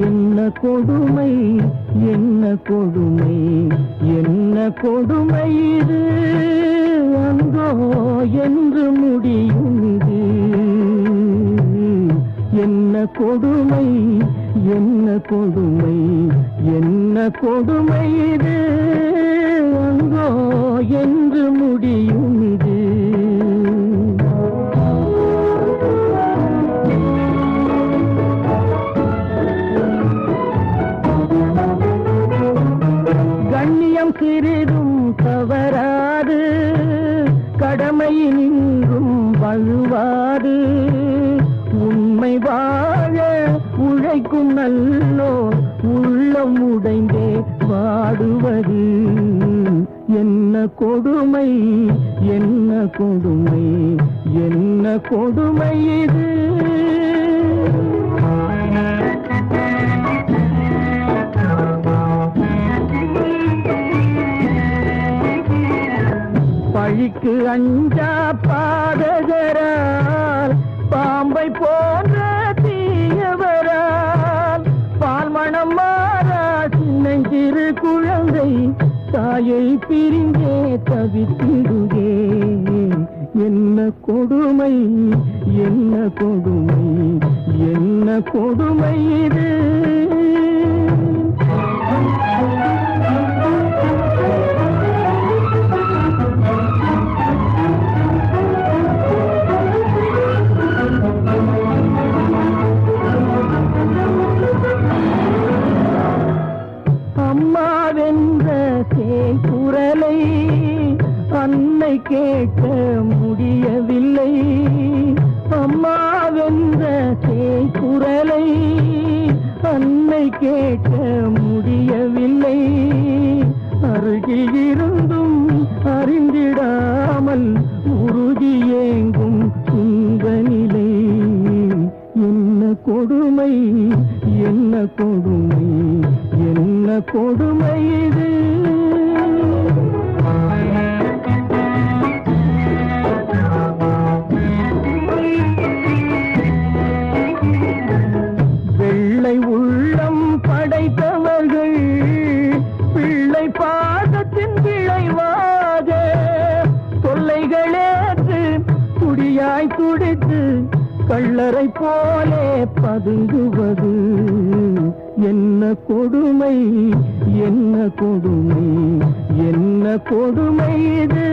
என்ன கொடுமை என்ன கொடுமை என்ன கொடுமை இது? அங்கோ என்று முடியும் இது என்ன கொடுமை என்ன கொடுமை என்ன கொடுமை சிறிதும் தவறாது. கடமை வழுவாது உண்மை வாழ உழைக்கும் நல்லோ உள்ளம் உடைந்தே வாடுவது. என்ன கொடுமை என்ன கொடுமை என்ன கொடுமை இது? பழிக்கு அஞ்சா பாதகரால் பாம்பை போன்ற தீயவரால். பால்மணம் மாறா சின்னஞ்சிறு குழந்தை தாயை பிரிஞ்சே தவித்திடுகே என்ன கொடுமை என்ன கொடுமை என்ன கொடுமை இது? அன்னை கேட்க முடியவில்லை. அம்மாவென்ற குரலை அன்னை கேட்க முடியவில்லை. அருகில் இருந்தும் அறிந்திடாமல் உருகியேங்கும் ஏங்கும் நிலை என்ன கொடுமை என்ன கொடுமை என்ன கொடுமை இது? உலகம் படைத்தவர்கள் பிள்ளை பாதத்தின் விளைவாக தொல்லைகளேற்று குடியாய் துடித்து கள்ளரை போலே பதுங்குவது. என்ன கொடுமை என்ன கொடுமை என்ன கொடுமை இது?